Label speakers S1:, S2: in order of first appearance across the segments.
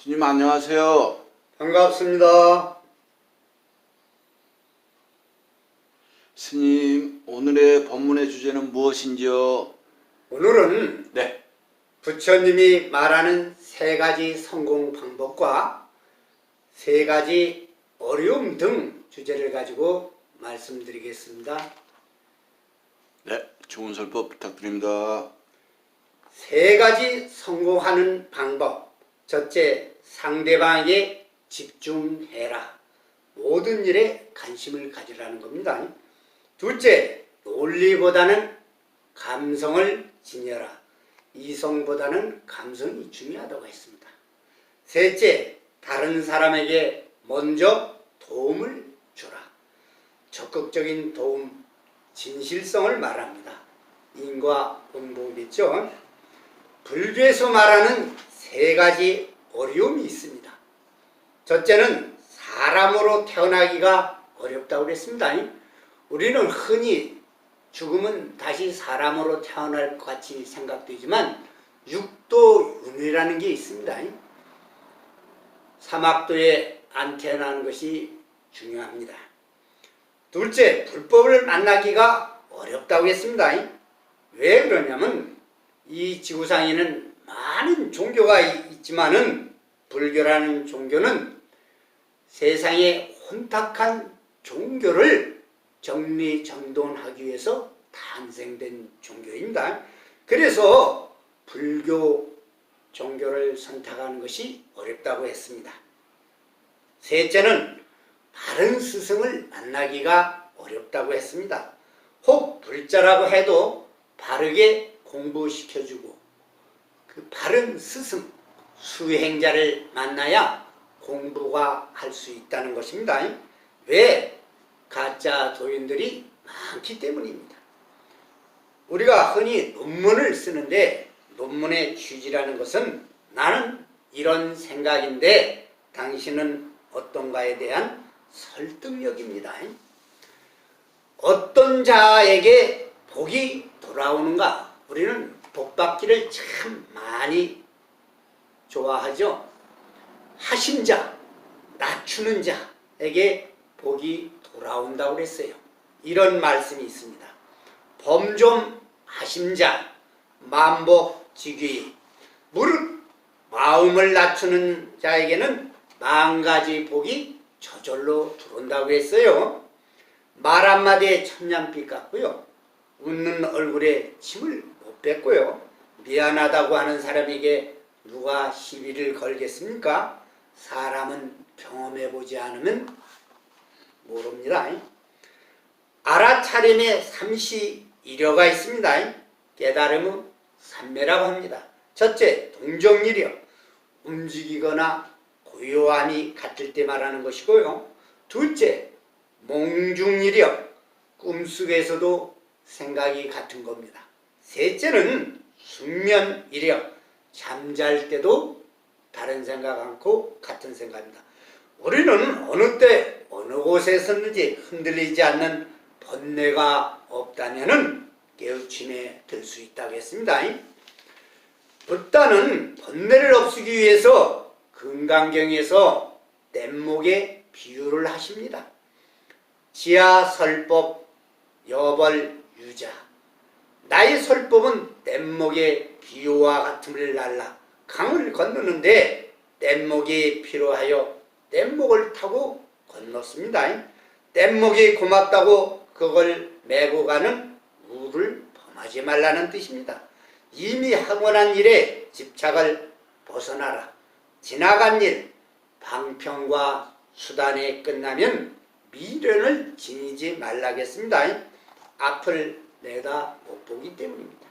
S1: 스님 안녕하세요.
S2: 반갑습니다.
S1: 스님 오늘의 법문의 주제는 무엇인지요?
S2: 오늘은
S1: 네.
S2: 부처님이 말하는 세 가지 성공 방법과 세 가지 어려움 등 주제를 가지고 말씀드리겠습니다.
S1: 네. 좋은 설법 부탁드립니다.
S2: 세 가지 성공하는 방법. 첫째, 상대방에게 집중해라. 모든 일에 관심을 가지라는 겁니다. 둘째, 논리보다는 감성을 지녀라. 이성보다는 감성이 중요하다고 했습니다. 셋째, 다른 사람에게 먼저 도움을 주라. 적극적인 도움, 진실성을 말합니다. 인과 본보겠죠. 불교에서 말하는 세 가지 어려움이 있습니다. 첫째는 사람으로 태어나기가 어렵다고 그랬습니다. 우리는 흔히 죽으면 다시 사람으로 태어날 것 같이 생각되지만 육도윤회라는 게 있습니다. 사막도에 안 태어나는 것이 중요합니다. 둘째, 불법을 만나기가 어렵다고 했습니다. 왜 그러냐면 이 지구상에는 많은 종교가 이- 있지만은 불교라는 종교는 세상에 혼탁한 종교를 정리정돈하기 위해서 탄생된 종교입니다. 그래서 불교 종교를 선택하는 것이 어렵다고 했습니다. 셋째는 바른 스승을 만나기가 어렵다고 했습니다. 혹 불자라고 해도 바르게 공부시켜주고 그 바른 스승, 수행자를 만나야 공부가 할 수 있다는 것입니다. 왜? 가짜 도인들이 많기 때문입니다. 우리가 흔히 논문을 쓰는데 논문의 취지라는 것은 나는 이런 생각인데 당신은 어떤가에 대한 설득력입니다. 어떤 자에게 복이 돌아오는가? 우리는 복 받기를 참 많이 좋아하죠. 하신 자, 낮추는 자에게 복이 돌아온다고 그랬어요. 이런 말씀이 있습니다. 범좀 하신 자, 만복 지귀. 무릇 마음을 낮추는 자에게는 만 가지 복이 저절로 들어온다고 했어요. 말 한마디에 천냥빛 같고요. 웃는 얼굴에 침을 못 뱉고요. 미안하다고 하는 사람에게 누가 시비를 걸겠습니까? 사람은 경험해보지 않으면 모릅니다. 알아차림에 삼시 일여가 있습니다. 깨달음은 삼매라고 합니다. 첫째, 동정일여. 움직이거나 고요함이 같을 때 말하는 것이고요. 둘째, 몽중일여. 꿈속에서도 생각이 같은 겁니다. 셋째는 숙면일여. 잠잘 때도 다른 생각 않고 같은 생각입니다. 우리는 어느 때 어느 곳에 섰는지 흔들리지 않는 번뇌가 없다면은 깨우침에 들 수 있다고 했습니다. 붓다는 번뇌를 없애기 위해서 금강경에서 뗏목에 비유를 하십니다. 지하 설법 여벌 유자 나의 설법은 뗏목의 비유와 같음을 날라 강을 건너는데 뗏목이 필요하여 뗏목을 타고 건넜습니다. 뗏목이 고맙다고 그걸 메고 가는 우를 범하지 말라는 뜻입니다. 이미 난 일에 집착을 벗어나라. 지나간 일, 방편과 수단에 끝나면 미련을 지니지 말라겠습니다. 앞을 내다 못 보기 때문입니다.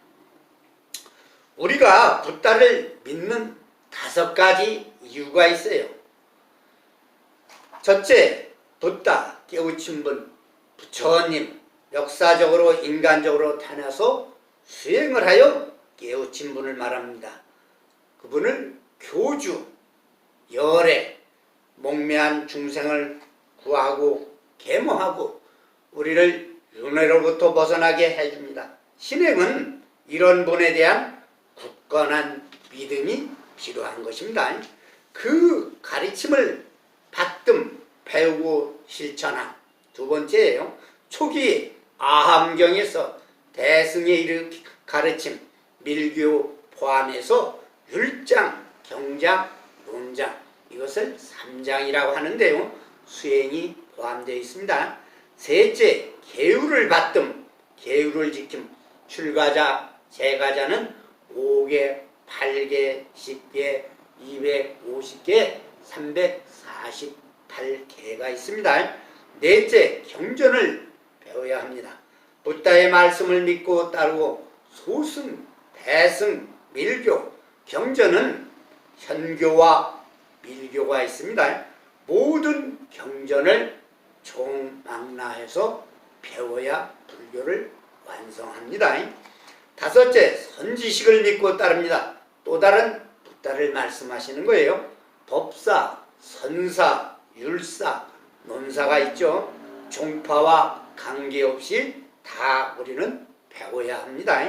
S2: 우리가 붓다를 믿는 다섯 가지 이유가 있어요. 첫째, 붓다 깨우친 분, 부처님, 역사적으로 인간적으로 태어나서 수행을 하여 깨우친 분을 말합니다. 그분을 교주, 열애, 목매한 중생을 구하고 계모하고 우리를 윤회로부터 벗어나게 해줍니다. 신행은 이런 분에 대한 굳건한 믿음이 필요한 것입니다. 그 가르침을 받듬 배우고 실천한 두 번째예요. 초기 아함경에서 대승의 일 가르침 밀교 포함해서 율장, 경장, 논장 이것을 삼장이라고 하는데요. 수행이 포함되어 있습니다. 셋째, 계율을 받듬, 계율을 지킴, 출가자, 재가자는 5개, 8개, 10개, 250개, 348개가 있습니다. 넷째, 경전을 배워야 합니다. 부다의 말씀을 믿고 따르고 소승, 대승, 밀교, 경전은 현교와 밀교가 있습니다. 모든 경전을 총망라해서 배워야 불교를 완성합니다. 다섯째, 선지식을 믿고 따릅니다. 또 다른 부다를 말씀하시는 거예요. 법사, 선사, 율사, 논사가 있죠. 종파와 관계없이 다 우리는 배워야 합니다.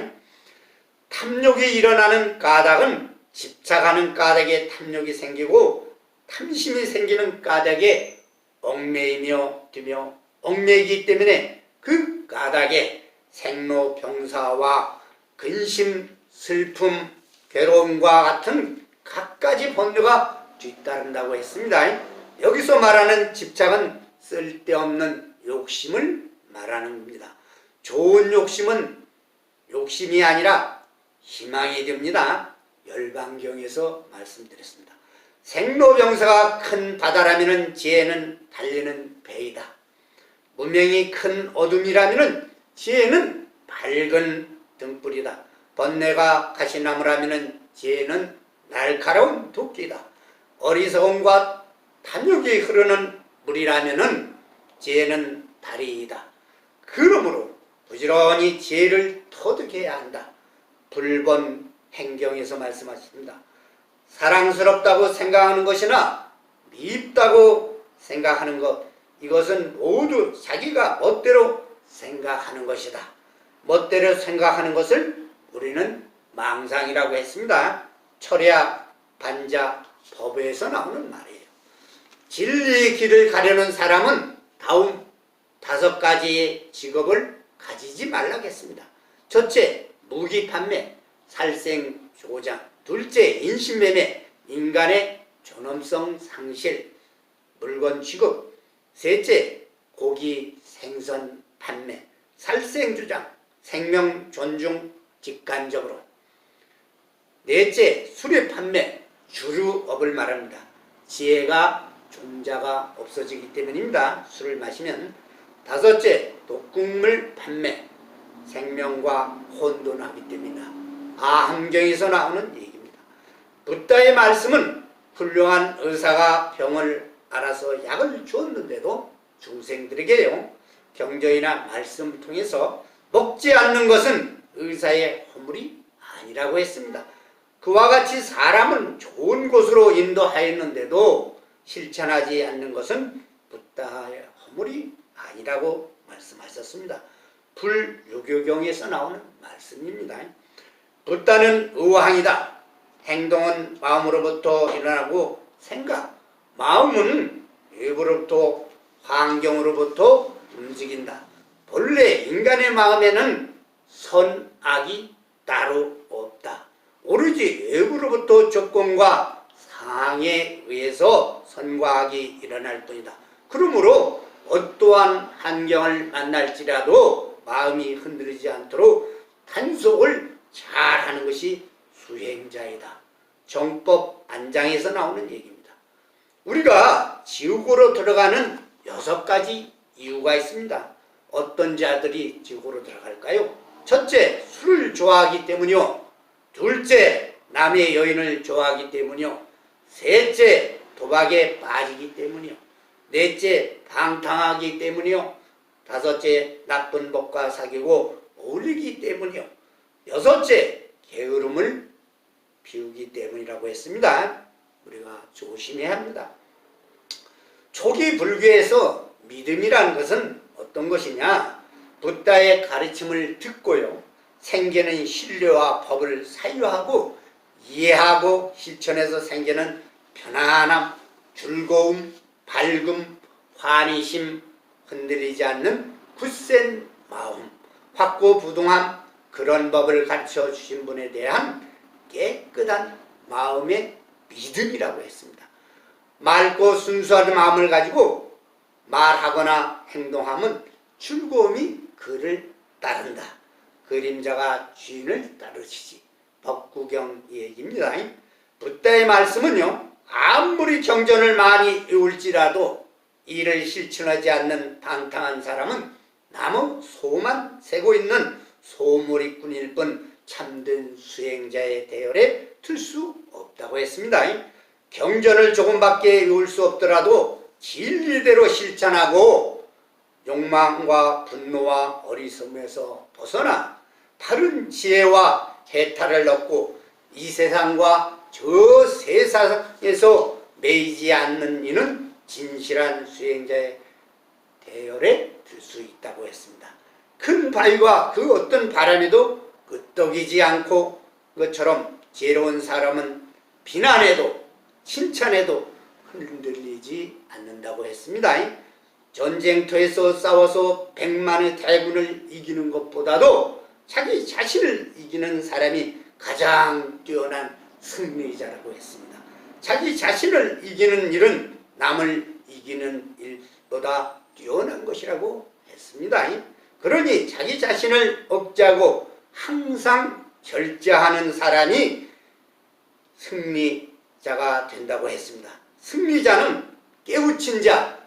S2: 탐욕이 일어나는 까닭은 집착하는 까닭에 탐욕이 생기고 탐심이 생기는 까닭에 얽매이며 드며 얽매이기 때문에 그 까닭에 생로병사와 근심, 슬픔, 괴로움과 같은 갖가지 번뇌가 뒤따른다고 했습니다. 여기서 말하는 집착은 쓸데없는 욕심을 말하는 겁니다. 좋은 욕심은 욕심이 아니라 희망이 됩니다. 열반경에서 말씀드렸습니다. 생로병사가 큰 바다라면 지혜는 달리는 배이다. 문명이 큰 어둠이라면 지혜는 밝은 등불이다. 번뇌가 가시나무라면 지혜는 날카로운 도끼다. 어리석음과 탐욕이 흐르는 물이라면 지혜는 다리이다. 그러므로 부지런히 지혜를 터득해야 한다. 불본 행경에서 말씀하십니다. 사랑스럽다고 생각하는 것이나 밉다고 생각하는 것 이것은 모두 자기가 멋대로 생각하는 것이다. 멋대로 생각하는 것을 우리는 망상이라고 했습니다. 철야, 반자, 법에서 나오는 말이에요. 진리의 길을 가려는 사람은 다음 다섯 가지의 직업을 가지지 말라겠습니다. 첫째, 무기 판매, 살생 조장. 둘째, 인신매매, 인간의 존엄성 상실, 물건 취급. 셋째, 고기 생선 판매, 살생 주장, 생명 존중 직관적으로. 넷째, 수레 판매, 주류업을 말합니다. 지혜가 종자가 없어지기 때문입니다. 술을 마시면. 다섯째, 독국물 판매, 생명과 혼돈하기 때문이다. 아함경에서 나오는. 부다의 말씀은 훌륭한 의사가 병을 알아서 약을 주었는데도 중생들에게요. 경전이나 말씀을 통해서 먹지 않는 것은 의사의 허물이 아니라고 했습니다. 그와 같이 사람은 좋은 곳으로 인도하였는데도 실천하지 않는 것은 부다의 허물이 아니라고 말씀하셨습니다. 불유교경에서 나오는 말씀입니다. 부다는 의왕이다. 행동은 마음으로부터 일어나고 생각, 마음은 외부로부터 환경으로부터 움직인다. 본래 인간의 마음에는 선악이 따로 없다. 오로지 외부로부터 조건과 상황에 의해서 선과 악이 일어날 뿐이다. 그러므로 어떠한 환경을 만날지라도 마음이 흔들리지 않도록 단속을 잘 하는 것이 수행자이다. 정법 안장에서 나오는 얘기입니다. 우리가 지옥으로 들어가는 여섯 가지 이유가 있습니다. 어떤 자들이 지옥으로 들어갈까요? 첫째, 술을 좋아하기 때문이요. 둘째, 남의 여인을 좋아하기 때문이요. 셋째, 도박에 빠지기 때문이요. 넷째, 방탕하기 때문이요. 다섯째, 나쁜 법과 사귀고 어울리기 때문이요. 여섯째, 게으름을 피우기 때문이라고 했습니다. 우리가 조심해야 합니다. 초기 불교에서 믿음이라는 것은 어떤 것이냐? 부다의 가르침을 듣고요. 생기는 신뢰와 법을 사유하고 이해하고 실천해서 생기는 편안함, 즐거움, 밝음, 환희심, 흔들리지 않는 굳센 마음, 확고부동함 그런 법을 가르쳐 주신 분에 대한 깨끗한 마음의 믿음이라고 했습니다. 맑고 순수한 마음을 가지고 말하거나 행동하면 즐거움이 그를 따른다. 그림자가 주인을 따르시지. 법구경 얘기입니다. 붓다의 말씀은요, 아무리 경전을 많이 외울지라도 이를 실천하지 않는 방탕한 사람은 나무 소만 세고 있는 소몰이꾼일 뿐 참된 수행자의 대열에 들 수 없다고 했습니다. 경전을 조금밖에 외울 수 없더라도 진리대로 실천하고 욕망과 분노와 어리석음에서 벗어나 바른 지혜와 해탈을 얻고 이 세상과 저 세상에서 매이지 않는 이는 진실한 수행자의 대열에 들 수 있다고 했습니다. 큰 바위가 그 어떤 바람에도 끄떡이지 않고 것처럼 지혜로운 사람은 비난해도 칭찬해도 흔들리지 않는다고 했습니다. 전쟁터에서 싸워서 백만의 대군을 이기는 것보다도 자기 자신을 이기는 사람이 가장 뛰어난 승리자라고 했습니다. 자기 자신을 이기는 일은 남을 이기는 일보다 뛰어난 것이라고 했습니다. 그러니 자기 자신을 억제하고 항상 절제하는 사람이 승리자가 된다고 했습니다. 승리자는 깨우친 자,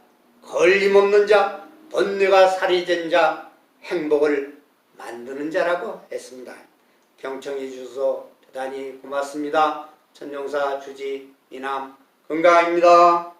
S2: 걸림없는 자, 번뇌가 살이된 자, 행복을 만드는 자라고 했습니다. 경청해 주셔서 대단히 고맙습니다. 천영사 주지 이남 건강입니다.